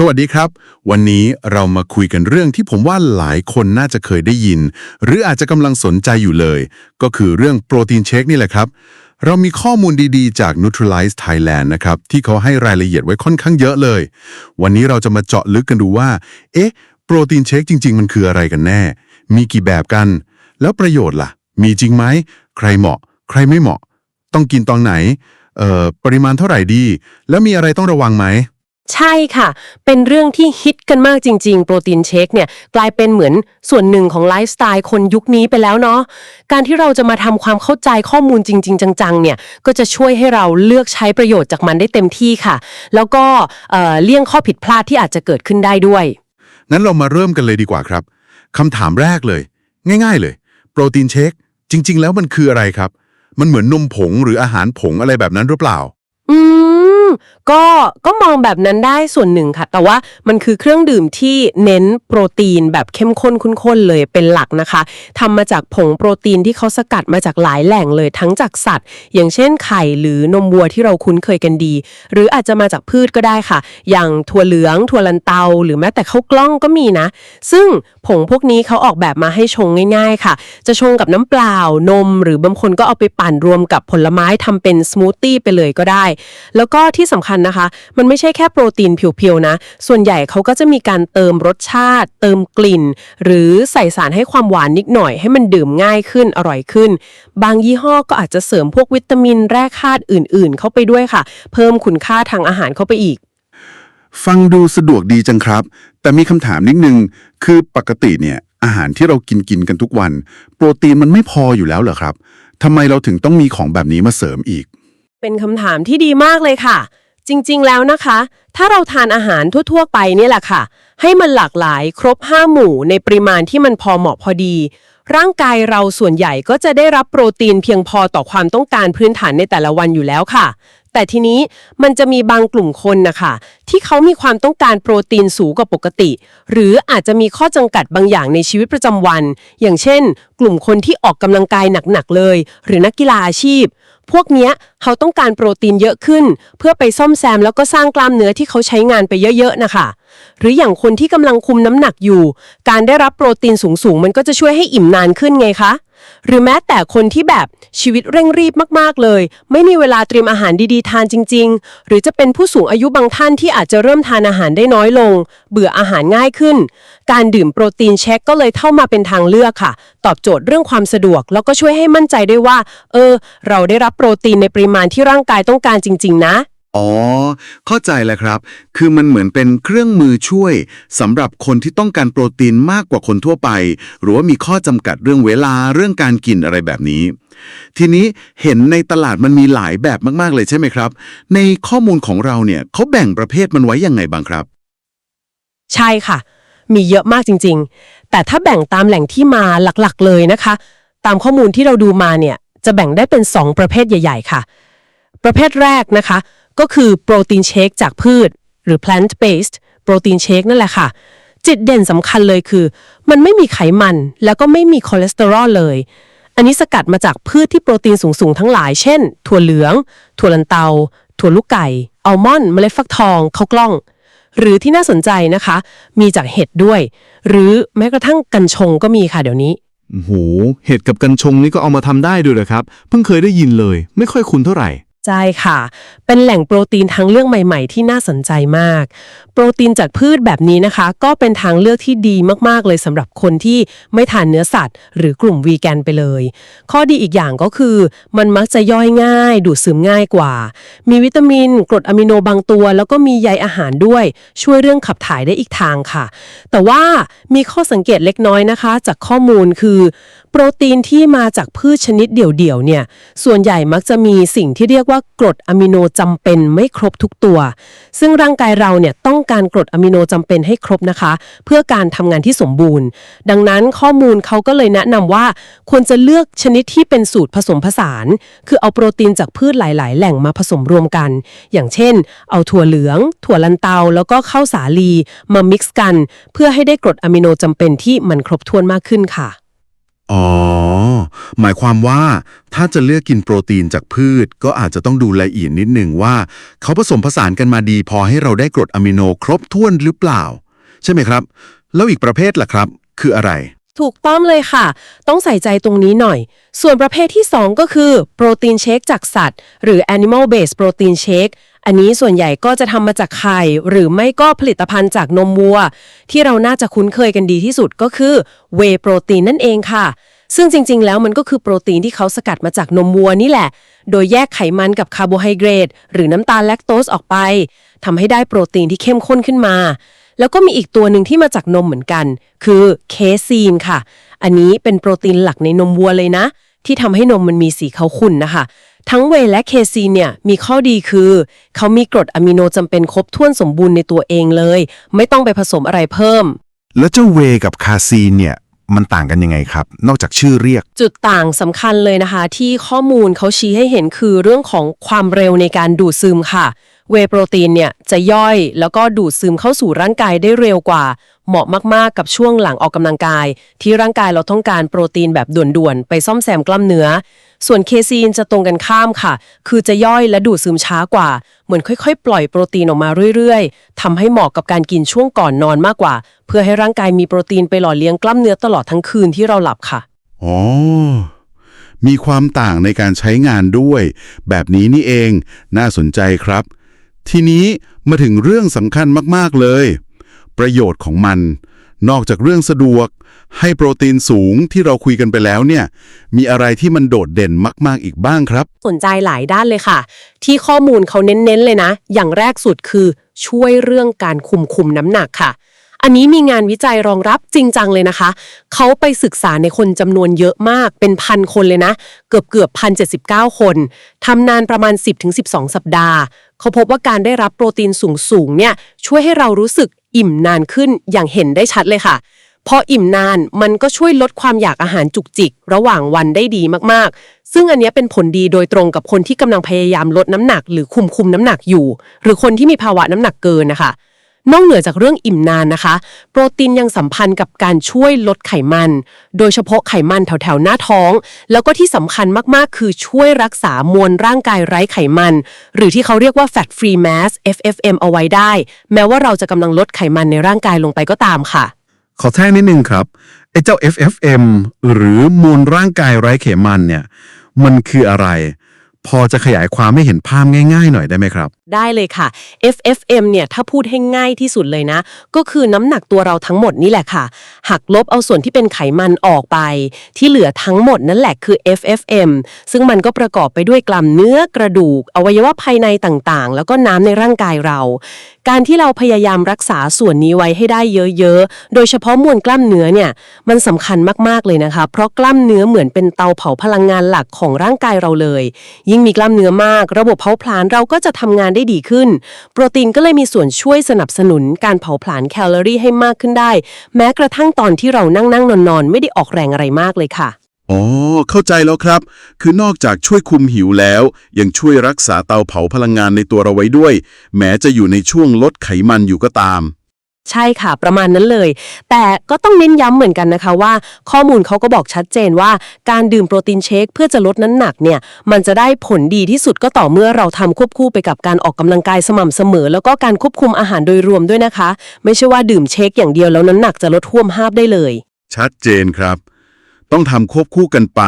สวัสดีครับ วันนี้เรามาคุยกันเรื่องที่ผมว่าหลายคนน่าจะเคยได้ยิน หรืออาจจะกำลังสนใจอยู่เลย ก็คือเรื่องโปรตีนเชคนี่แหละครับ เรามีข้อมูลดีๆ จาก Neutralize Thailand นะครับ ที่เขาให้รายละเอียดไว้ค่อนข้างเยอะเลย วันนี้เราจะมาเจาะลึกกันดูว่า เอ๊ะ โปรตีนเชคจริง ๆ มันคืออะไรกันแน่ มีกี่แบบกัน แล้วประโยชน์ล่ะ มีจริงไหม ใครเหมาะ ใครไม่เหมาะ ต้องกินตอนไหน เอ่อ ปริมาณเท่าไหร่ดี แล้วมีอะไรต้องระวังไหม ใช่ค่ะ เป็นเรื่องที่ฮิตกันมากจริง ๆ โปรตีนเชคเนี่ยกลายเป็นเหมือนส่วนหนึ่งของไลฟ์สไตล์คนยุคนี้ไปแล้วเนาะ การที่เราจะมาทำความเข้าใจข้อมูลจริง ๆ จังๆ เนี่ย ก็จะช่วยให้เราเลือกใช้ประโยชน์จากมันได้เต็มที่ค่ะ แล้วก็เอ่อเลี่ยงข้อผิดพลาดที่อาจจะเกิดขึ้นได้ด้วยงั้นเรามาเริ่มกันเลยดีกว่าครับคำถามแรกเลย ง่าย ๆ เลย โปรตีนเชคจริง ๆ แล้วมันคืออะไรครับ มันเหมือนนมผงหรืออาหารผงอะไรแบบนั้นหรือเปล่า อืม ก็ก็มองแบบนั้นได้ส่วนหนึ่งค่ะ แต่ว่ามันคือเครื่องดื่มที่เน้นโปรตีนแบบเข้มข้นข้นๆเลยเป็นหลักนะคะทำมาจากผงโปรตีนที่เขาสกัดมาจากหลายแหล่งเลยทั้งจากสัตว์ อย่างเช่นไข่หรือนมวัวที่เราคุ้นเคยกันดี หรืออาจจะมาจากพืชก็ได้ค่ะ อย่างถั่วเหลืองถั่วลันเตา หรือแม้แต่ข้าวกล้องก็มีนะ ซึ่งผงพวกนี้เขาออกแบบมาให้ชงง่าย ๆ ค่ะ จะชงกับน้ำเปล่านม หรือบางคนก็เอาไปปั่นรวมกับผลไม้ทำเป็นสมูทตี้ไปเลยก็ได้ แล้วก็ที่สำคัญนะคะ มันไม่ใช่แค่โปรตีนเพียวๆนะ ส่วนใหญ่เขาก็จะมีการเติมรสชาติ เติมกลิ่น หรือใส่สารให้ความหวานนิดหน่อย ให้มันดื่มง่ายขึ้นอร่อยขึ้น บางยี่ห้อก็อาจจะเสริมพวกวิตามินแร่ธาตุอื่น ๆ เข้าไปด้วยค่ะ เพิ่มคุณค่าทางอาหารเข้าไปอีก ฟังดูสะดวกดีจังครับ แต่มีคำถามนิดนึง คือปกติเนี่ยอาหารที่เรากินกินกันทุกวัน โปรตีนมันไม่พออยู่แล้วเหรอครับทำไมเราถึงต้องมีของแบบนี้มาเสริมอีก เป็นคำถามที่ดีมากเลยค่ะ จริงๆแล้วนะคะ ถ้าเราทานอาหารทั่ว ๆ ไปเนี่ยแหละค่ะ ให้มันหลากหลายครบ 5 หมู่ในปริมาณที่มันพอเหมาะพอดี ร่างกายเราส่วนใหญ่ก็จะได้รับโปรตีนเพียงพอต่อความต้องการพื้นฐานในแต่ละวันอยู่แล้วค่ะ แต่ทีนี้มันจะมีบางกลุ่มคนนะคะที่เขามีความต้องการโปรตีนสูงกว่าปกติ หรืออาจจะมีข้อจำกัดบางอย่างในชีวิตประจำวัน อย่างเช่น กลุ่มคนที่ออกกำลังกายหนักๆเลย หรือนักกีฬาอาชีพ พวกเนี้ยเขาต้องการโปรตีนเยอะขึ้น เพื่อไปซ่อมแซมแล้วก็สร้างกล้ามเนื้อที่เขาใช้งานไปเยอะๆนะคะ หรืออย่างคนที่กำลังคุมน้ำหนักอยู่ การได้รับโปรตีนสูงๆ มันก็จะช่วยให้อิ่มนานขึ้นไงคะ หรือแม้แต่คนที่แบบชีวิตเร่งรีบมากๆเลย ไม่มีเวลาเตรียมอาหารดีๆ ทานจริง ๆ หรือจะเป็นผู้สูงอายุบางท่านที่อาจจะเริ่มทานอาหารได้น้อยลง เบื่ออาหารง่ายขึ้น การดื่มโปรตีนเช็คก็เลยเข้ามาเป็นทางเลือกค่ะ ตอบโจทย์เรื่องความสะดวก แล้วก็ช่วยให้มั่นใจได้ว่า เออ เราได้รับโปรตีนในปริมาณที่ร่างกายต้องการจริง ๆ นะ อ๋อ เข้าใจแล้วครับ คือมันเหมือนเป็นเครื่องมือช่วยสำหรับคนที่ต้องการโปรตีนมากกว่าคนทั่วไป หรือว่ามีข้อจำกัดเรื่องเวลาเรื่องการกินอะไรแบบนี้ ทีนี้เห็นในตลาดมันมีหลายแบบมากๆเลยใช่ไหมครับ ในข้อมูลของเราเนี่ยเขาแบ่งประเภทมันไว้ยังไงบ้างครับ ใช่ค่ะ มีเยอะมากจริง ๆ แต่ถ้าแบ่งตามแหล่งที่มาหลักๆ เลยนะคะ ตามข้อมูลที่เราดูมาเนี่ยจะแบ่งได้เป็น 2 ประเภทใหญ่ ๆ ค่ะ ประเภทแรกนะคะ ก็คือโปรตีนเชคจากพืช หรือ plant based โปรตีนเชคนั่นแหละค่ะจิตเด่นสำคัญเลยคือ มันไม่มีไขมันแล้วก็ไม่มีคอเลสเตอรอลเลย อันนี้สกัดมาจากพืชที่โปรตีนสูงๆ ทั้งหลาย เช่น ถั่วเหลือง ถั่วลันเตา ถั่วลูกไก่ อัลมอนด์ เมล็ดฟักทองข้าวกล้อง หรือที่น่าสนใจนะคะ มีจากเห็ดด้วย หรือแม้กระทั่งกัญชงก็มีค่ะเดี๋ยวนี้ โอ้โหเห็ดกับกัญชงนี่ก็เอามาทำได้ด้วยเหรอครับ เพิ่งเคยได้ยินเลย ไม่ค่อยคุ้นเท่าไหร่ ใช่ค่ะ เป็นแหล่งโปรตีนทางเลือกใหม่ ๆ ที่น่าสนใจมาก ปรตีนจากพืชแบบนี้นะคะ ก็เป็นทางเลือกที่ดีมากๆเลยสำหรับคนที่ไม่ทานเนื้อสัตว์ หรือกลุ่มวีแกนไปเลย ข้อดีอีกอย่างก็คือ มันมักจะย่อยง่าย ดูดซึมง่ายกว่า มีวิตามิน กรดอะมิโนบางตัว แล้วก็มีใยอาหารด้วย ช่วยเรื่องขับถ่ายได้อีกทางค่ะ แต่ว่ามีข้อสังเกตเล็กน้อยนะคะ จากข้อมูลคือ โปรตีนที่มาจากพืชชนิดเดี่ยวๆเนี่ยส่วนใหญ่มักจะมีสิ่งที่เรียกว่ากรดอะมิโนจำเป็นไม่ครบทุกตัว ซึ่งร่างกายเราเนี่ยต้องการกรดอะมิโนจำเป็นให้ครบนะคะ เพื่อการทำงานที่สมบูรณ์ ดังนั้นข้อมูลเขาก็เลยแนะนำว่า ควรจะเลือกชนิดที่เป็นสูตรผสมผสาน คือเอาโปรตีนจากพืชหลาย ๆ แหล่งมาผสมรวมกัน อย่างเช่น เอาถั่วเหลือง ถั่วลันเตา แล้วก็ข้าวสาลีมามิกซ์กัน เพื่อให้ได้กรดอะมิโนจำเป็นที่มันครบถ้วนมากขึ้นค่ะ อ๋อ หมายความว่าถ้าจะเลือกกินโปรตีนจากพืช ก็อาจจะต้องดูละเอียดนิดหนึ่งว่า เขาผสมผสานกันมาดีพอให้เราได้กรดอะมิโนครบถ้วนหรือเปล่า ใช่ไหมครับ แล้วอีกประเภทล่ะครับ คืออะไร ถูกต้องเลยค่ะ ต้องใส่ใจตรงนี้หน่อย ส่วนประเภทที่ 2 ก็คือโปรตีนเชคจากสัตว์ หรือ animal based protein shake อันนี้ส่วนใหญ่ก็จะทำมาจากไข่ หรือไม่ก็ผลิตภัณฑ์จากนมวัว ที่เราน่าจะคุ้นเคยกันดีที่สุดก็คือ whey protein นั่นเองค่ะ ซึ่งจริง ๆ แล้วมันก็คือโปรตีนที่เขาสกัดมาจากนมวัวนี่แหละ โดยแยกไขมันกับคาร์โบไฮเดรตหรือน้ำตาลแลคโตสออกไปทำให้ได้โปรตีนที่เข้มข้นขึ้นมา แล้วก็มีอีกตัวหนึ่งที่มาจากนมเหมือนกัน คือเคซีนค่ะ อันนี้เป็นโปรตีนหลักในนมวัวเลยนะ ที่ทำให้นมมันมีสีขาวขุ่นนะคะ ทั้งเวย์และเคซีนเนี่ยมีข้อดีคือ เขามีกรดอะมิโนจำเป็นครบถ้วนสมบูรณ์ในตัวเองเลย ไม่ต้องไปผสมอะไรเพิ่ม แล้วเจ้าเวย์กับคาซีนเนี่ยมันต่างกันยังไงครับ นอกจากชื่อเรียก จุดต่างสำคัญเลยนะคะ ที่ข้อมูลเขาชี้ให้เห็นคือเรื่องของความเร็วในการดูดซึมค่ะ เวโปรตีนเนี่ยจะย่อยแล้วก็ดูดซึมเข้าสู่ร่างกายได้เร็วกว่า เหมาะมากๆกับช่วงหลังออกกำลังกาย ที่ร่างกายเราต้องการโปรตีนแบบด่วนๆ ไปซ่อมแซมกล้ามเนื้อ ส่วนเคซีนจะตรงกันข้ามค่ะ คือจะย่อยและดูดซึมช้ากว่า เหมือนค่อยๆ ปล่อยโปรตีนออกมาเรื่อยๆทำให้เหมาะกับการกินช่วงก่อนนอนมากกว่า เพื่อให้ร่างกายมีโปรตีนไปหล่อเลี้ยงกล้ามเนื้อตลอดทั้งคืนที่เราหลับค่ะอ๋อมีความต่างในการใช้งานด้วย แบบนี้นี่เองน่าสนใจครับ ทีนี้มาถึงเรื่องสำคัญมากๆเลย ประโยชน์ของมัน นอกจากเรื่องสะดวก ให้โปรตีนสูงที่เราคุยกันไปแล้วเนี่ย มีอะไรที่มันโดดเด่นมาก ๆ อีกบ้างครับ สนใจหลายด้านเลยค่ะ ที่ข้อมูลเขาเน้นๆเลยนะ อย่างแรกสุดคือช่วยเรื่องการคุมคุมน้ำหนักค่ะ อันนี้มีงานวิจัยรองรับจริงจังเลยนะคะ เขาไปศึกษาในคนจำนวนเยอะมากเป็นพันคนเลยนะ เกือบเกือบพันเจ็คนทำนานประมาณ 10-12 สัปดาห์ เขาพบว่าการได้รับโปรตีนสูงๆเนี่ยช่วยให้เรารู้สึกอิ่มนานขึ้นอย่างเห็นได้ชัดเลยค่ะพออิ่มนานมันก็ช่วยลดความอยากอาหารจุกจิก ระหว่างวันได้ดีมากๆ ซึ่งอันนี้เป็นผลดีโดยตรงกับคนที่กำลังพยายามลดน้ำหนัก หรือคุมคุมน้ำหนักอยู่ หรือคนที่มีภาวะน้ำหนักเกินนะคะ นอกเหนือจากเรื่องอิ่มนานนะคะ โปรตีนยังสัมพันธ์กับการช่วยลดไขมัน โดยเฉพาะไขมันแถวๆหน้าท้อง แล้วก็ที่สำคัญมากๆ คือช่วยรักษามวลร่างกายไร้ไขมัน หรือที่เขาเรียกว่า fat free mass FFM เอาไว้ได้ แม้ว่าเราจะกำลังลดไขมันในร่างกายลงไปก็ตามค่ะ ขอแท้นิดนึงครับไอ้เจ้า FFM หรือมวลร่างกายไร้ไขมันเนี่ย มันคืออะไร พอจะขยายความให้เห็นภาพง่ายๆ หน่อยได้ไหมครับ ได้เลยค่ะ FFM เนี่ยถ้าพูดให้ง่ายที่สุดเลยนะ ก็คือน้ำหนักตัวเราทั้งหมดนี่แหละค่ะ หักลบเอาส่วนที่เป็นไขมันออกไป ที่เหลือทั้งหมดนั่นแหละคือ FFM ซึ่งมันก็ประกอบไปด้วยกล้ามเนื้อกระดูก อวัยวะภายในต่างๆ แล้วก็น้ำในร่างกายเรา การที่เราพยายามรักษาส่วนนี้ไว้ให้ได้เยอะๆ โดยเฉพาะมวลกล้ามเนื้อเนี่ยมันสำคัญมากๆเลยนะคะ เพราะกล้ามเนื้อเหมือนเป็นเตาเผาพลังงานหลักของร่างกายเราเลยยิ่งมีกล้ามเนื้อมาก ระบบเผาผลาญเราก็จะทำงานได้ดีขึ้น โปรตีนก็เลยมีส่วนช่วยสนับสนุนการเผาผลาญแคลอรี่ให้มากขึ้นได้ แม้กระทั่งตอนที่เรานั่งนั่งนอนนอนไม่ได้ออกแรงอะไรมากเลยค่ะ อ๋อ เข้าใจแล้วครับ คือนอกจากช่วยคุมหิวแล้ว ยังช่วยรักษาเตาเผาพลังงานในตัวเราไว้ด้วย แม้จะอยู่ในช่วงลดไขมันอยู่ก็ตาม ใช่ค่ะ ประมาณนั้นเลย แต่ก็ต้องเน้นย้ำเหมือนกันนะคะว่า ข้อมูลเขาก็บอกชัดเจนว่า การดื่มโปรตีนเชคเพื่อจะลดน้ำหนักเนี่ย มันจะได้ผลดีที่สุดก็ต่อเมื่อเราทำควบคู่ไปกับการออกกำลังกายสม่ำเสมอ แล้วก็การควบคุมอาหารโดยรวมด้วยนะคะ ไม่ใช่ว่าดื่มเชคอย่างเดียวแล้วน้ำหนักจะลดท่วมห้าบได้เลย ชัดเจนครับ ต้องทำควบคู่กันไป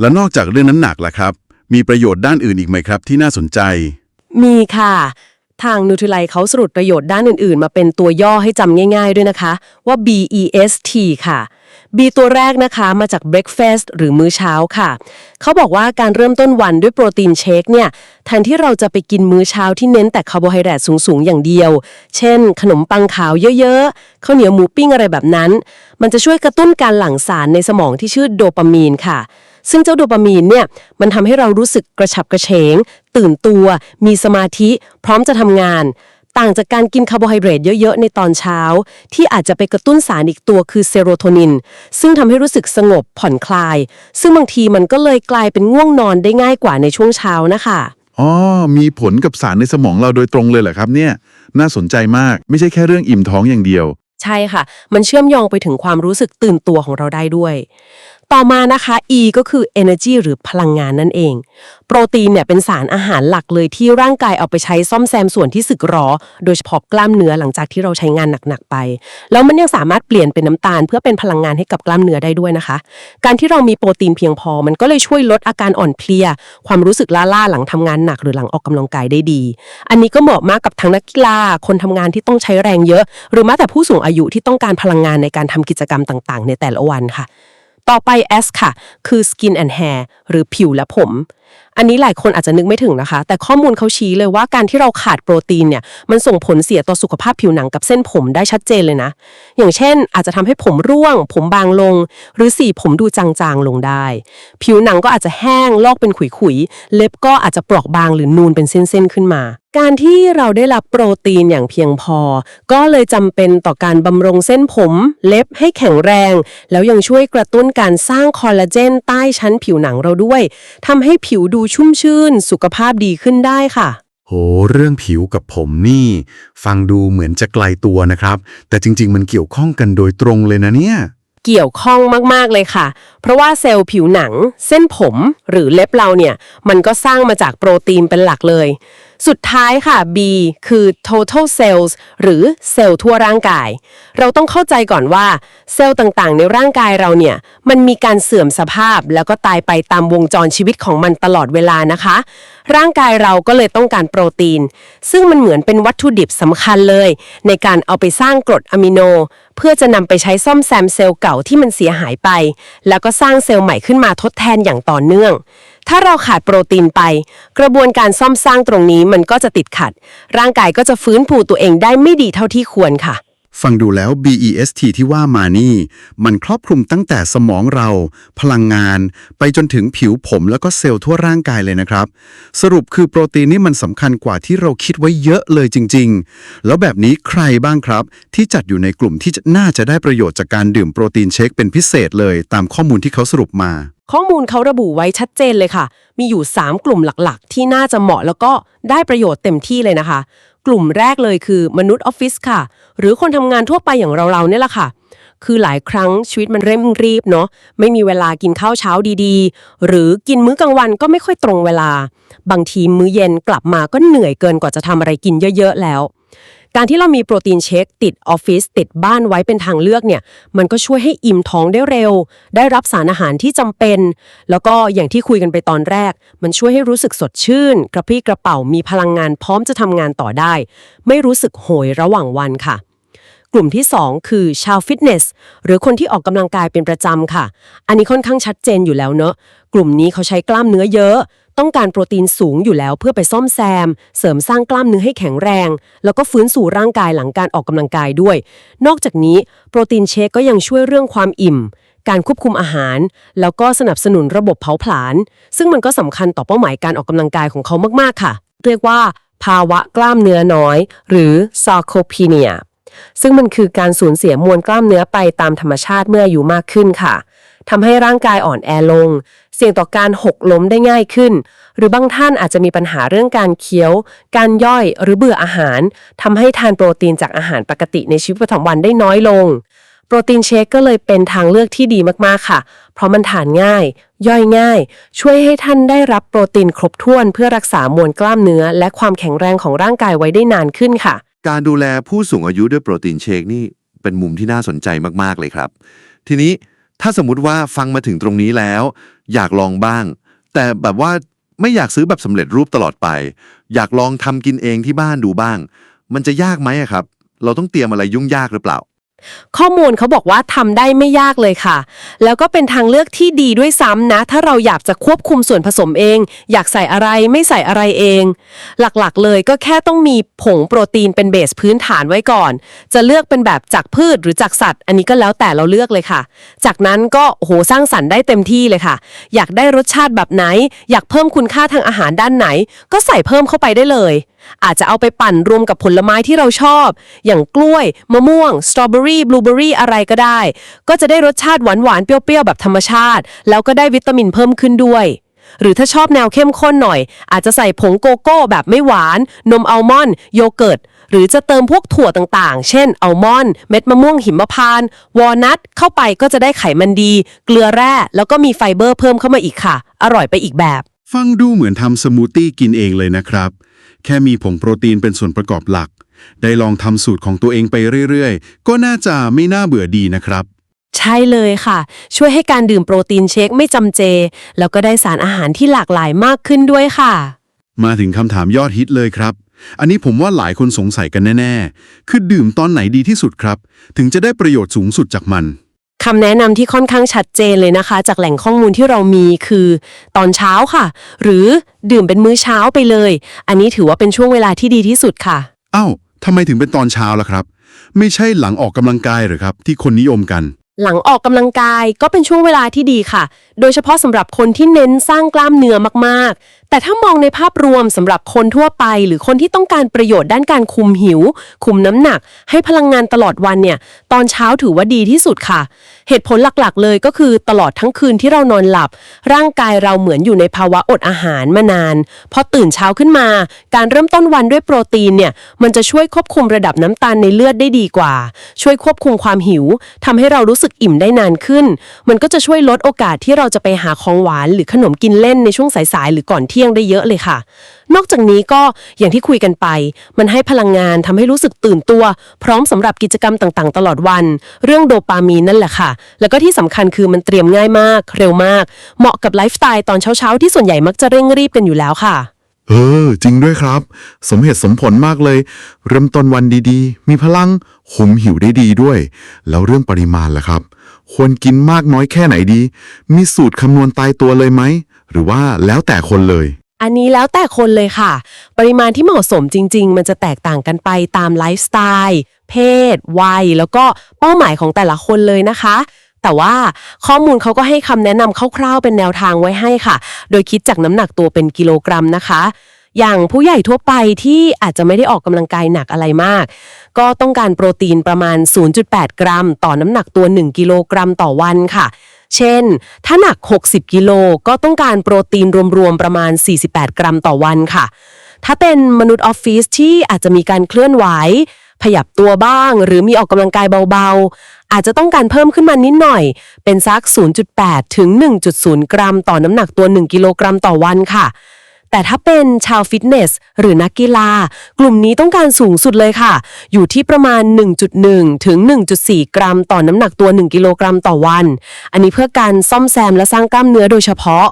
และนอกจากเรื่องน้ำหนักล่ะครับ มีประโยชน์ด้านอื่นอีกไหมครับที่น่าสนใจ มีค่ะ ทางนูท r ไลเขาสรุปประโยชน์ด้านอื่นๆ มาเป็นตัวย่อให้จำง่าย ๆ ด้วยนะคะ ว่า BEST ค่ะ B ตัวแรกนะคะมาจาก breakfast หรือมื้อเช้าค่ะ เขาบอกว่าการเริ่มต้นวันด้วยโปรตีนเชคเนี่ยแทนที่เราจะไปกินมื้อเช้าที่เน้นแต่คาร์โบไฮเดรตสูงๆ อย่างเดียว เช่น ขนมปังขาวเยอะๆข้าวเหนียวหมูปิ้งอะไรแบบนั้น มันจะช่วยกระตุ้นการหลั่งสารในสมองที่ชื่อโดปามีนค่ะ ซึ่งเจ้าโดปามีนเนี่ยมันทำให้เรารู้สึกกระฉับกระเฉง ตื่นตัว มีสมาธิ พร้อมจะทำงาน ต่างจากการกินคาร์โบไฮเดรตเยอะ ๆ ในตอนเช้า ที่อาจจะไปกระตุ้นสารอีกตัวคือเซโรโทนิน ซึ่งทำให้รู้สึกสงบผ่อนคลาย ซึ่งบางทีมันก็เลยกลายเป็นง่วงนอนได้ง่ายกว่าในช่วงเช้านะคะอ๋อ มีผลกับสารในสมองเราโดยตรงเลยเหรอครับเนี่ย น่าสนใจมาก ไม่ใช่แค่เรื่องอิ่มท้องอย่างเดียว ใช่ค่ะ มันเชื่อมโยงไปถึงความรู้สึกตื่นตัวของเราได้ด้วย ต่อมานะคะ E ก็คือ energy หรือพลังงานนั่นเอง โปรตีนเนี่ยเป็นสารอาหารหลักเลยที่ร่างกายเอาไปใช้ซ่อมแซมส่วนที่สึกหรอ โดยเฉพาะกล้ามเนื้อหลังจากที่เราใช้งานหนักๆไป แล้วมันยังสามารถเปลี่ยนเป็นน้ำตาล เพื่อเป็นพลังงานให้กับกล้ามเนื้อได้ด้วยนะคะ การที่เรามีโปรตีนเพียงพอ มันก็เลยช่วยลดอาการอ่อนเพลีย ความรู้สึกล้าๆหลังทำงานหนักหรือหลังออกกำลังกายได้ดี อันนี้ก็เหมาะมากกับทั้งนักกีฬาคนทำงานที่ต้องใช้แรงเยอะ หรือแม้แต่ผู้สูงอายุที่ต้องการพลังงานในการทำกิจกรรมต่าง ๆ ในแต่ละวันค่ะ ต่อไป S ค่ะ คือ skin and hair หรือผิวและผมอันนี้หลายคนอาจจะนึกไม่ถึงนะคะ แต่ข้อมูลเขาชี้เลยว่าการที่เราขาดโปรตีนเนี่ยมันส่งผลเสียต่อสุขภาพผิวหนังกับเส้นผมได้ชัดเจนเลยนะ อย่างเช่น อาจจะทำให้ผมร่วง ผมบางลง หรือสีผมดูจางๆลงได้ ผิวหนังก็อาจจะแห้งลอกเป็นขุยๆเล็บก็อาจจะเปราะบางหรือนูนเป็นเส้นๆขึ้นมาการที่เราได้รับโปรตีนอย่างเพียงพอ ก็เลยจำเป็นต่อการบำรุงเส้นผม เล็บให้แข็งแรง แล้วยังช่วยกระตุ้นการสร้างคอลลาเจนใต้ชั้นผิวหนังเราด้วยทำให้ผิวดูชุ่มชื่น สุขภาพดีขึ้นได้ค่ะ โห เรื่องผิวกับผมนี่ ฟังดูเหมือนจะไกลตัวนะครับ แต่จริง ๆ มันเกี่ยวข้องกันโดยตรงเลยนะเนี่ย เกี่ยวข้องมาก ๆ เลยค่ะ เพราะว่าเซลล์ผิวหนัง เส้นผม หรือเล็บเราเนี่ย มันก็สร้างมาจากโปรตีนเป็นหลักเลย สุดท้ายค่ะ B คือ total cells หรือเซลล์ทั่วร่างกาย เราต้องเข้าใจก่อนว่า เซลล์ต่างๆ ในร่างกายเราเนี่ย มันมีการเสื่อมสภาพ แล้วก็ตายไปตามวงจรชีวิตของมันตลอดเวลานะคะ ร่างกายเราก็เลยต้องการโปรตีน ซึ่งมันเหมือนเป็นวัตถุดิบสำคัญเลย ในการเอาไปสร้างกรดอะมิโน เพื่อจะนำไปใช้ซ่อมแซมเซลล์เก่าที่มันเสียหายไป แล้วก็สร้างเซลล์ใหม่ขึ้นมาทดแทนอย่างต่อเนื่อง ถ้าเราขาดโปรตีนไป กระบวนการซ่อมสร้างตรงนี้มันก็จะติดขัด ร่างกายก็จะฟื้นฟูตัวเองได้ไม่ดีเท่าที่ควรค่ะ ฟังดูแล้ว BEST ที่ว่ามานี่ มันครอบคลุมตั้งแต่สมองเรา พลังงาน ไปจนถึงผิวผมแล้วก็เซลล์ทั่วร่างกายเลยนะครับ สรุปคือโปรตีนนี่มันสำคัญกว่าที่เราคิดไว้เยอะเลยจริง ๆ แล้วแบบนี้ใครบ้างครับ ที่จัดอยู่ในกลุ่มที่จะน่าจะได้ประโยชน์จากการดื่มโปรตีนเชคเป็นพิเศษเลย ตามข้อมูลที่เขาสรุปมา ข้อมูลเขาระบุไว้ชัดเจนเลยค่ะ มีอยู่ 3 กลุ่มหลักๆ ที่น่าจะเหมาะแล้วก็ได้ประโยชน์เต็มที่เลยนะคะ กลุ่มแรกเลยคือมนุษย์ออฟฟิศค่ะ หรือคนทำงานทั่วไปอย่างเราๆเนี่ยแหละค่ะ คือหลายครั้งชีวิตมันเร่งรีบเนาะ ไม่มีเวลากินข้าวเช้าดีๆ หรือกินมื้อกลางวันก็ไม่ค่อยตรงเวลา บางทีมื้อเย็นกลับมาก็เหนื่อยเกินกว่าจะทำอะไรกินเยอะ ๆ แล้ว การที่เรามีโปรตีนเชคติดออฟฟิศติดบ้านไว้เป็นทางเลือกเนี่ยมันก็ช่วยให้อิ่มท้องได้เร็ว ได้รับสารอาหารที่จำเป็น แล้วก็อย่างที่คุยกันไปตอนแรก มันช่วยให้รู้สึกสดชื่น กระปรี้กระเป๋ามีพลังงานพร้อมจะทำงานต่อได้ ไม่รู้สึกโหยระหว่างวันค่ะกลุ่มที่ 2 คือชาวฟิตเนส หรือคนที่ออกกำลังกายเป็นประจำค่ะ อันนี้ค่อนข้างชัดเจนอยู่แล้วเนอะกลุ่มนี้เขาใช้กล้ามเนื้อเยอะ ต้องการโปรตีนสูงอยู่แล้วเพื่อไปซ่อมแซม เสริมสร้างกล้ามเนื้อให้แข็งแรง แล้วก็ฟื้นสู่ร่างกายหลังการออกกำลังกายด้วย นอกจากนี้โปรตีนเชคก็ยังช่วยเรื่องความอิ่ม การควบคุมอาหาร แล้วก็สนับสนุนระบบเผาผลาญซึ่งมันก็สำคัญต่อเป้าหมายการออกกำลังกายของเขามากๆค่ะ เรียกว่า ภาวะกล้ามเนื้อน้อย หรือ sarcopenia ซึ่งมันคือการสูญเสียมวลกล้ามเนื้อไปตามธรรมชาติเมื่ออายุมากขึ้นค่ะ ทำให้ร่างกายอ่อนแอลง เสี่ยงต่อการหกล้มได้ง่ายขึ้น หรือบางท่านอาจจะมีปัญหาเรื่องการเคี้ยว การย่อยหรือเบื่ออาหารทำให้ทานโปรตีนจากอาหารปกติในชีวิตประจำวันได้น้อยลง โปรตีนเชคก็เลยเป็นทางเลือกที่ดีมาก ๆ ค่ะ เพราะมันทานง่าย ย่อยง่าย ช่วยให้ท่านได้รับโปรตีนครบถ้วน เพื่อรักษามวลกล้ามเนื้อ และความแข็งแรงของร่างกายไว้ได้นานขึ้นค่ะ การดูแลผู้สูงอายุด้วยโปรตีนเชคนี่เป็นมุมที่น่าสนใจมาก ๆ เลยครับ ทีนี้ ถ้าสมมติว่าฟังมาถึงตรงนี้แล้ว อยากลองบ้าง แต่แบบว่าไม่อยากซื้อแบบสำเร็จรูปตลอดไป อยากลองทำกินเองที่บ้านดูบ้าง มันจะยากไหมอะครับ เราต้องเตรียมอะไรยุ่งยากหรือเปล่า ข้อมูลเขาบอกว่าทำได้ไม่ยากเลยค่ะ แล้วก็เป็นทางเลือกที่ดีด้วยซ้ำนะ ถ้าเราอยากจะควบคุมส่วนผสมเอง อยากใส่อะไรไม่ใส่อะไรเอง หลักๆเลยก็แค่ต้องมีผงโปรตีนเป็นเบสพื้นฐานไว้ก่อน จะเลือกเป็นแบบจากพืชหรือจากสัตว์ อันนี้ก็แล้วแต่เราเลือกเลยค่ะ จากนั้นก็โอ้โหสร้างสรรค์ได้เต็มที่เลยค่ะ อยากได้รสชาติแบบไหน อยากเพิ่มคุณค่าทางอาหารด้านไหน ก็ใส่เพิ่มเข้าไปได้เลยอาจจะเอาไปปั่นรวมกับผลไม้ที่เราชอบ อย่างกล้วย มะม่วง สตรอเบอรี่บลูเบอรี่อะไรก็ได้ ก็จะได้รสชาติหวานๆเปรี้ยวๆ แบบธรรมชาติ แล้วก็ได้วิตามินเพิ่มขึ้นด้วย หรือถ้าชอบแนวเข้มข้นหน่อย อาจจะใส่ผงโกโก้แบบไม่หวาน นมอัลมอนด์โยเกิร์ตหรือจะเติมพวกถั่วต่างๆ เช่น อัลมอนด์ เม็ดมะม่วงหิมพานต์ วอลนัท เข้าไปก็จะได้ไขมันดี เกลือแร่ แล้วก็มีไฟเบอร์เพิ่มเข้ามาอีกค่ะ อร่อยไปอีกแบบ ฟังดูเหมือนทำสมูทตี้กินเองเลยนะครับ แค่มีผงโปรตีนเป็นส่วนประกอบหลัก ได้ลองทำสูตรของตัวเองไปเรื่อยๆ ก็น่าจะไม่น่าเบื่อดีนะครับ ใช่เลยค่ะ ช่วยให้การดื่มโปรตีนเชคไม่จำเจ แล้วก็ได้สารอาหารที่หลากหลายมากขึ้นด้วยค่ะ มาถึงคำถามยอดฮิตเลยครับ อันนี้ผมว่าหลายคนสงสัยกันแน่ๆ คือดื่มตอนไหนดีที่สุดครับ ถึงจะได้ประโยชน์สูงสุดจากมัน คำแนะนำที่ค่อนข้างชัดเจนเลยนะคะ จากแหล่งข้อมูลที่เรามีคือ ตอนเช้าค่ะ หรือดื่มเป็นมื้อเช้าไปเลย อันนี้ถือว่าเป็นช่วงเวลาที่ดีที่สุดค่ะ อ้าวทำไมถึงเป็นตอนเช้าล่ะครับ ไม่ใช่หลังออกกำลังกายเหรือครับ ที่คนนิยมกัน หลังออกกำลังกายก็เป็นช่วงเวลาที่ดีค่ะ โดยเฉพาะสำหรับคนที่เน้นสร้างกล้ามเนื้อมากๆ แต่ถ้ามองในภาพรวมสำหรับคนทั่วไป หรือคนที่ต้องการประโยชน์ด้านการคุมหิว คุมน้ำหนัก ให้พลังงานตลอดวันเนี่ย ตอนเช้าถือว่าดีที่สุดค่ะ เหตุผลหลักๆ เลยก็คือตลอดทั้งคืนที่เรานอนหลับ ร่างกายเราเหมือนอยู่ในภาวะอดอาหารมานานพอตื่นเช้าขึ้นมา การเริ่มต้นวันด้วยโปรตีนเนี่ยมันจะช่วยควบคุมระดับน้ำตาลในเลือดได้ดีกว่า ช่วยควบคุมความหิวทำให้เรารู้สึกอิ่มได้นานขึ้น มันก็จะช่วยลดโอกาสที่เราจะไปหาของหวาน หรือขนมกินเล่นในช่วงสายๆหรือก่อนเที่ยงได้เยอะเลยค่ะ นอกจากนี้ก็อย่างที่คุยกันไป มันให้พลังงานทำให้รู้สึกตื่นตัว พร้อมสำหรับกิจกรรมต่างๆ ตลอดวัน เรื่องโดปามีนนั่นแหละค่ะ แล้วก็ที่สำคัญคือมันเตรียมง่ายมาก เร็วมาก เหมาะกับไลฟ์สไตล์ตอนเช้าๆ ที่ส่วนใหญ่มักจะเร่งรีบกันอยู่แล้วค่ะ เออ จริงด้วยครับ สมเหตุสมผลมากเลย เริ่มต้นวันดีๆ มีพลังคุมหิวได้ดีด้วย แล้วเรื่องปริมาณล่ะครับ ควรกินมากน้อยแค่ไหนดี มีสูตรคำนวณตายตัวเลยไหมหรือว่าแล้วแต่คนเลย อันนี้แล้วแต่คนเลยค่ะ ปริมาณที่เหมาะสมจริง ๆ มันจะแตกต่างกันไปตามไลฟ์สไตล์ เพศ วัย แล้วก็เป้าหมายของแต่ละคนเลยนะคะ แต่ว่าข้อมูลเขาก็ให้คำแนะนำคร่าวๆ เป็นแนวทางไว้ให้ค่ะ โดยคิดจากน้ำหนักตัวเป็นกิโลกรัมนะคะ อย่างผู้ใหญ่ทั่วไปที่อาจจะไม่ได้ออกกำลังกายหนักอะไรมาก ก็ต้องการโปรตีนประมาณ 0.8 กรัม ต่อน้ำหนักตัว 1 กิโลกรัมต่อวันค่ะ เช่น ถ้าหนัก 60 กิโลก็ต้องการโปรตีนรวมๆ ประมาณ 48 กรัมต่อวันค่ะ ถ้าเป็นมนุษย์ออฟฟิศที่อาจจะมีการเคลื่อนไหว ขยับตัวบ้าง หรือมีออกกำลังกายเบาๆ อาจจะต้องการเพิ่มขึ้นมานิดหน่อย เป็นซัก 0.8 ถึง 1.0 กรัม ต่อน้ำหนักตัว 1 กิโลกรัมต่อวันค่ะ แต่ถ้าเป็นชาวฟิตเนสหรือนักกีฬา กลุ่มนี้ต้องการสูงสุดเลยค่ะ อยู่ที่ประมาณ 1.1 ถึง 1.4 กรัม ต่อน้ำหนักตัว 1 กิโลกรัมต่อวัน อันนี้เพื่อการซ่อมแซมและสร้างกล้ามเนื้อโดยเฉพาะ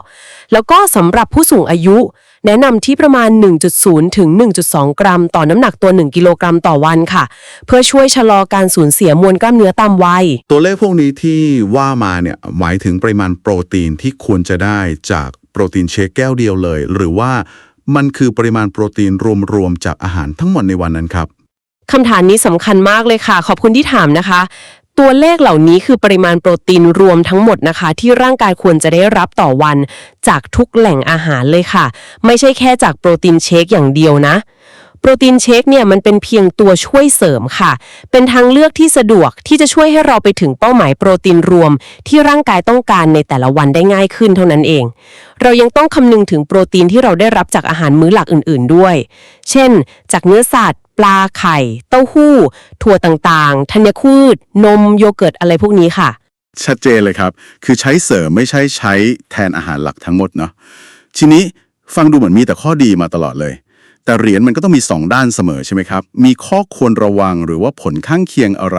แล้วก็สำหรับผู้สูงอายุ แนะนำที่ประมาณ 1.0 ถึง 1.2 กรัม ต่อน้ำหนักตัว 1 กิโลกรัมต่อวันค่ะ เพื่อช่วยชะลอการสูญเสียมวลกล้ามเนื้อตามวัย ตัวเลขพวกนี้ที่ว่ามาเนี่ยหมายถึงปริมาณโปรตีนที่ควรจะได้จาก ปรตีนเชคแก้วเดียวเลย หรือว่ามันคือปริมาณโปรตีนรวมๆจากอาหารทั้งหมดในวันนั้นครับคำถามนี้สำคัญมากเลยค่ะ ขอบคุณที่ถามนะคะ ตัวเลขเหล่านี้คือปริมาณโปรตีนรวมทั้งหมดนะคะ ที่ร่างกายควรจะได้รับต่อวัน จากทุกแหล่งอาหารเลยค่ะ ไม่ใช่แค่จากโปรตีนเชคอย่างเดียวนะ โปรตีนเชคเนี่ยมันเป็นเพียงตัวช่วยเสริมค่ะ เป็นทางเลือกที่สะดวกที่จะช่วยให้เราไปถึงเป้าหมายโปรตีนรวม ที่ร่างกายต้องการในแต่ละวันได้ง่ายขึ้นเท่านั้นเอง เรายังต้องคำนึงถึงโปรตีนที่เราได้รับจากอาหารมื้อหลักอื่น ๆด้วย เช่น จากเนื้อสัตว์ปลาไข่ เต้าหู้ ถั่วต่างๆธัญพืช นมโยเกิร์ตอะไรพวกนี้ค่ะ ชัดเจนเลยครับ คือใช้เสริมไม่ใช่ใช้แทนอาหารหลักทั้งหมดเนาะทีนี้ฟังดูเหมือนมีแต่ข้อดีมาตลอดเลย แต่เหรียญมันก็ต้องมี 2 ด้านเสมอใช่ไหมครับ มีข้อควรระวังหรือว่าผลข้างเคียงอะไร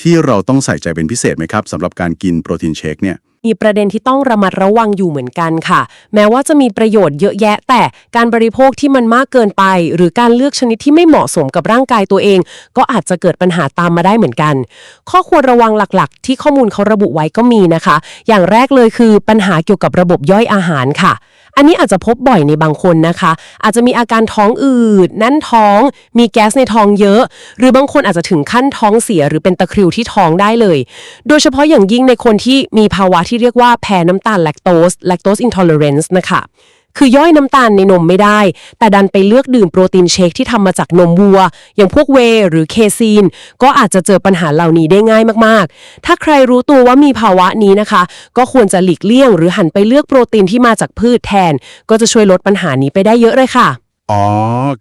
ที่เราต้องใส่ใจเป็นพิเศษไหมครับสำหรับการกินโปรตีนเชคเนี่ยมีประเด็นที่ต้องระมัดระวังอยู่เหมือนกันค่ะ แม้ว่าจะมีประโยชน์เยอะแยะ แต่การบริโภคที่มันมากเกินไป หรือการเลือกชนิดที่ไม่เหมาะสมกับร่างกายตัวเอง ก็อาจจะเกิดปัญหาตามมาได้เหมือนกัน ข้อควรระวังหลักๆ ที่ข้อมูลเขาระบุไว้ก็มีนะคะ อย่างแรกเลยคือปัญหาเกี่ยวกับระบบย่อยอาหารค่ะ อันนี้อาจจะพบบ่อยในบางคนนะคะ อาจจะมีอาการท้องอืดแน่นท้อง มีแก๊สในท้องเยอะ หรือบางคนอาจจะถึงขั้นท้องเสียหรือเป็นตะคริวที่ท้องได้เลย โดยเฉพาะอย่างยิ่งในคนที่มีภาวะที่เรียกว่าแพ้น้ำตาลแลคโตส lactose intolerance นะคะ คือย่อยน้ำตาลในนมไม่ได้ แต่ดันไปเลือกดื่มโปรตีนเชคที่ทำมาจากนมวัว อย่างพวกเวย์หรือเคซีน ก็อาจจะเจอปัญหาเหล่านี้ได้ง่ายมากๆ ถ้าใครรู้ตัวว่ามีภาวะนี้นะคะ ก็ควรจะหลีกเลี่ยง หรือหันไปเลือกโปรตีนที่มาจากพืชแทน ก็จะช่วยลดปัญหานี้ไปได้เยอะเลยค่ะ อ๋อ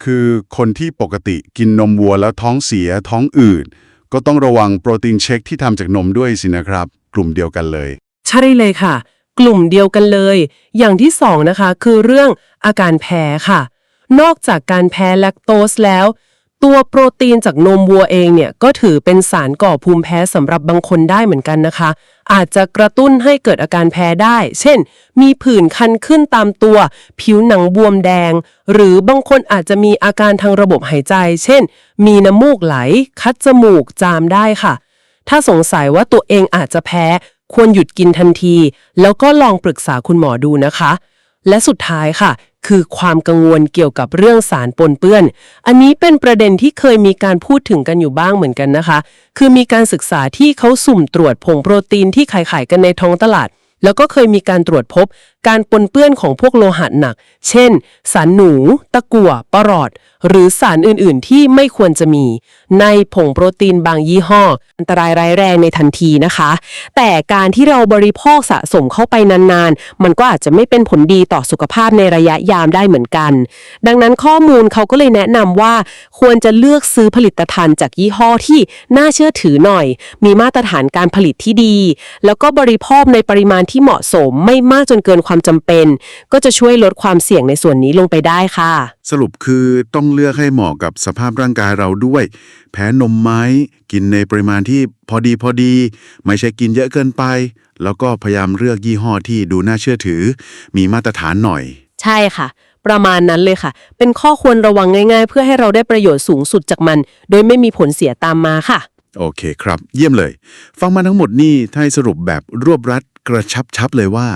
คือคนที่ปกติกินนมวัวแล้วท้องเสียท้องอืดก็ต้องระวังโปรตีนเชคที่ทำจากนมด้วยสินะครับ กลุ่มเดียวกันเลย ใช่เลยค่ะ กลุ่มเดียวกันเลย อย่างที่สองนะคะ คือเรื่องอาการแพ้ค่ะ นอกจากการแพ้แลคโตสแล้ว ตัวโปรตีนจากนมวัวเองเนี่ย ก็ถือเป็นสารก่อภูมิแพ้สำหรับบางคนได้เหมือนกันนะคะ อาจจะกระตุ้นให้เกิดอาการแพ้ได้ เช่น มีผื่นคันขึ้นตามตัว ผิวหนังบวมแดง หรือบางคนอาจจะมีอาการทางระบบหายใจ เช่น มีน้ำมูกไหล คัดจมูกจามได้ค่ะถ้าสงสัยว่าตัวเองอาจจะแพ้ ควรหยุดกินทันที แล้วก็ลองปรึกษาคุณหมอดูนะคะ และสุดท้ายค่ะ คือความกังวลเกี่ยวกับเรื่องสารปนเปื้อน อันนี้เป็นประเด็นที่เคยมีการพูดถึงกันอยู่บ้างเหมือนกันนะคะ คือมีการศึกษาที่เขาสุ่มตรวจผงโปรตีนที่ขายๆกันในท้องตลาด แล้วก็เคยมีการตรวจพบการปนเปื้อนของพวกโลหะหนัก เช่น สารหนู ตะกั่วปรอด หรือสารอื่นๆ ที่ไม่ควรจะมี ในผงโปรตีนบางยี่ห้อ อันตรายร้ายแรงในทันทีนะคะ แต่การที่เราบริโภคสะสมเข้าไปนานๆ มันก็อาจจะไม่เป็นผลดีต่อสุขภาพในระยะยามได้เหมือนกัน ดังนั้นข้อมูลเขาก็เลยแนะนำว่า ควรจะเลือกซื้อผลิตภัณฑ์จากยี่ห้อที่น่าเชื่อถือหน่อย มีมาตรฐานการผลิตที่ดี แล้วก็บริโภคในปริมาณที่เหมาะสมไม่มากจนเกินความจำเป็น ก็จะช่วยลดความเสี่ยงในส่วนนี้ลงไปได้ค่ะ สรุปคือต้องเลือกให้เหมาะกับสภาพร่างกายเราด้วย แพ้นมไหมกินในปริมาณที่พอดีพอดี ไม่ใช่กินเยอะเกินไป แล้วก็พยายามเลือกยี่ห้อที่ดูน่าเชื่อถือ มีมาตรฐานหน่อย ใช่ค่ะ ประมาณนั้นเลยค่ะ เป็นข้อควรระวังง่าย ๆ เพื่อให้เราได้ประโยชน์สูงสุดจากมัน โดยไม่มีผลเสียตามมาค่ะ โอเคครับ เยี่ยมเลย ฟังมาทั้งหมดนี่ถ้าให้สรุปแบบรวบรัดกระชับชับเลยว่า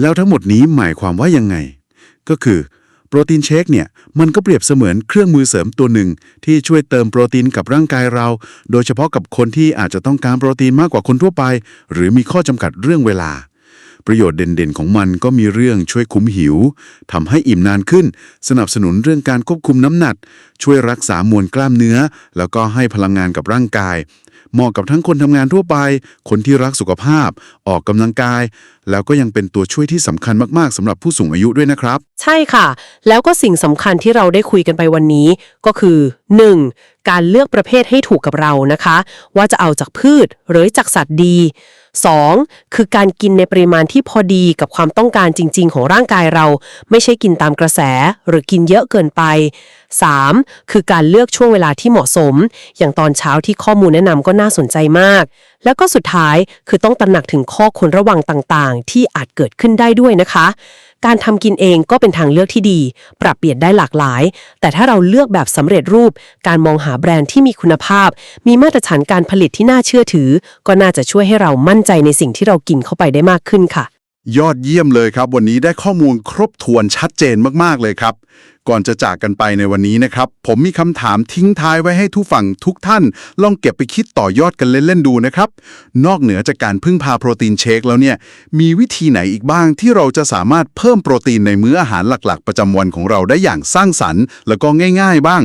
แล้วทั้งหมดนี้หมายความว่ายังไง ก็คือโปรตีนเชคเนี่ยมันก็เปรียบเสมือนเครื่องมือเสริมตัวหนึ่ง ที่ช่วยเติมโปรตีนกับร่างกายเรา โดยเฉพาะกับคนที่อาจจะต้องการโปรตีนมากกว่าคนทั่วไป หรือมีข้อจำกัดเรื่องเวลา ประโยชน์เด่นๆของมันก็มีเรื่องช่วยคุมหิวทำให้อิ่มนานขึ้น สนับสนุนเรื่องการควบคุมน้ำหนัก ช่วยรักษามวลกล้ามเนื้อ แล้วก็ให้พลังงานกับร่างกาย เหมาะกับทั้งคนทำงานทั่วไป คนที่รักสุขภาพ ออกกำลังกาย แล้วก็ยังเป็นตัวช่วยที่สำคัญมากๆสำหรับผู้สูงอายุด้วยนะครับ ใช่ค่ะ แล้วก็สิ่งสำคัญที่เราได้คุยกันไปวันนี้ ก็คือ 1. การเลือกประเภทให้ถูกกับเรานะคะ ว่าจะเอาจากพืชหรือจากสัตว์ดี 2. คือการกินในปริมาณที่พอดีกับความต้องการจริง ๆ ของร่างกายเรา ไม่ใช่กินตามกระแส หรือกินเยอะเกินไป 3. คือการเลือกช่วงเวลาที่เหมาะสม อย่างตอนเช้าที่ข้อมูลแนะนำก็น่าสนใจมาก แล้วก็สุดท้ายคือต้องตระหนักถึงข้อควรระวังต่างๆ ที่อาจเกิดขึ้นได้ด้วยนะคะ การทำกินเองก็เป็นทางเลือกที่ดี ปรับเปลี่ยนได้หลากหลาย แต่ถ้าเราเลือกแบบสำเร็จรูป การมองหาแบรนด์ที่มีคุณภาพ มีมาตรฐานการผลิตที่น่าเชื่อถือ ก็น่าจะช่วยให้เรามั่นใจในสิ่งที่เรากินเข้าไปได้มากขึ้นค่ะ ยอดเยี่ยมเลยครับ วันนี้ได้ข้อมูลครบถ้วนชัดเจนมากๆเลยครับ ก่อนจะจากกันไปในวันนี้นะครับ ผมมีคำถามทิ้งท้ายไว้ให้ทุกฝั่งทุกท่าน ลองเก็บไปคิดต่อยอดกันเล่นๆดูนะครับ นอกเหนือจากการพึ่งพาโปรตีนเชคแล้วเนี่ย มีวิธีไหนอีกบ้างที่เราจะสามารถเพิ่มโปรตีนในมื้ออาหารหลัก ๆ ประจำวันของเราได้อย่างสร้างสรรค์ แล้วก็ง่าย ๆ บ้าง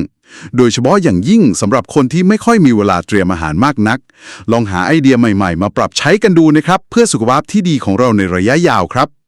โดยเฉพาะอย่างยิ่งสำหรับคนที่ไม่ค่อยมีเวลาเตรียมอาหารมากนัก ลองหาไอเดียใหม่ๆ มาปรับใช้กันดูนะครับ เพื่อสุขภาพที่ดีของเราในระยะยาวครับ